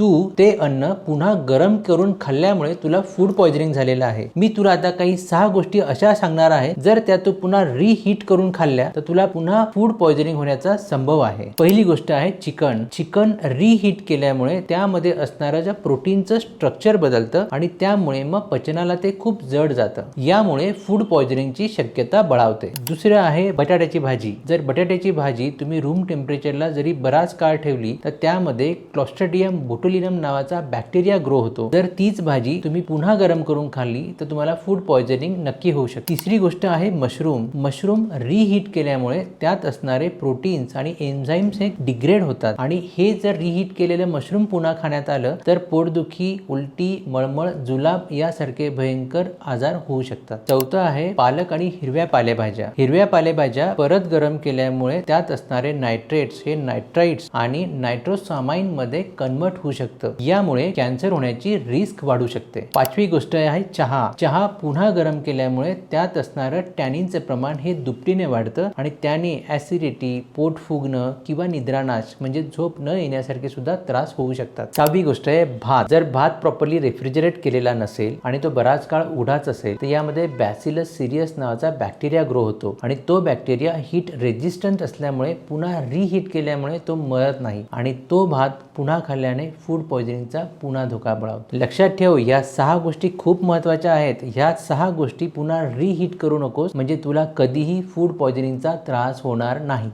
तू ते अन्न पुन्हा गरम करून खाल्ल्यामुळे तुला फूड पॉइझनिंग झालेलं आहे. मी तुला आता काही सहा गोष्टी अशा सांगणार आहे जर त्या तू पुन्हा रिहीट करून खाल्ल्या तर तुला पुन्हा फूड पॉइझनिंग होण्याचा संभव आहे. पहिली गोष्ट आहे चिकन. चिकन रिहीट केल्यामुळे त्यामध्ये असणारं ज्या प्रोटीनचं स्ट्रक्चर बदलतं आणि त्यामुळे मग पचनाला ते खूप जड जातं. यामुळे फूड पॉइझनिंगची शक्यता बळावते. दुसरं आहे बटाट्याची भाजी. जर बटाट्याची भाजी तुम्ही रूम टेम्परेचरला जरी बराच काळ ठेवली तर त्यामध्ये क्लॉस्ट्रेडियम बोटुलिनम नावाचा बॅक्टेरिया ग्रो होतो. जर तीच भाजी तुम्ही पुन्हा गरम करून खाल्ली तर तुम्हाला फूड पॉइझनिंग नक्की होऊ शकते. तिसरी गोष्ट आहे मशरूम मशरूम रिहीट केल्यामुळे त्यात असणारे प्रोटीन्स आणि एन्झाईम्स हे डिग्रेड होतात. आणि हे जर रिहीट केलेलं मशरूम पुन्हा खाण्यात आलं तर पोटदुखी उलटी मळमळ जुलाब यासारखे भयंकर आजार होऊ शकतात. चौथं आहे पालक आणि हिरव्या पालेभाज्या. हिरव्या पालेभाज्या परत गरम केल्यामुळे त्यात असणारे नायट्रेट्स हे नायट्राइट्स आणि नायट्रोसामाइनमध्ये कन्वर्ट होऊ शकतं. यामुळे कॅन्सर होण्याची रिस्क वाढू शकते. पाचवी गोष्ट आहे चहा. चहा पुन्हा गरम केल्यामुळे त्यात असणारं टॅनिनचं प्रमाण हे दुपटीने वाढतं आणि त्याने ऍसिडिटी पोट फुगणं किंवा निद्रानाश म्हणजे झोप न येण्यासारखे सुद्धा त्रास होऊ शकतात. सहावी गोष्ट आहे भात. जर भात प्रॉपरली रेफ्रिजरेट केलेला नसेल आणि तो बराच काळ उडाच असेल तर यामध्ये बॅसिलस सिरियस नावाचा बॅक्टेरिया ग्रो होतो आणि तो बॅक्टेरिया हीट रेजिस्टंट असल्यामुळे पुन्हा रिहीट केल्यामुळे तो मरत नाही आणि तो भात पुन्हा खाल्ल्याने फूड पॉइझनिंगचा पुन्हा धोका बळावतो. लक्षात ठेव या सहा गोष्टी खूप महत्त्वाच्या आहेत. ह्या सहा गोष्टी पुन्हा रिहीट करू नकोस म्हणजे तुला कधीही फूड पॉइझनिंगचा त्रास होणार नाही.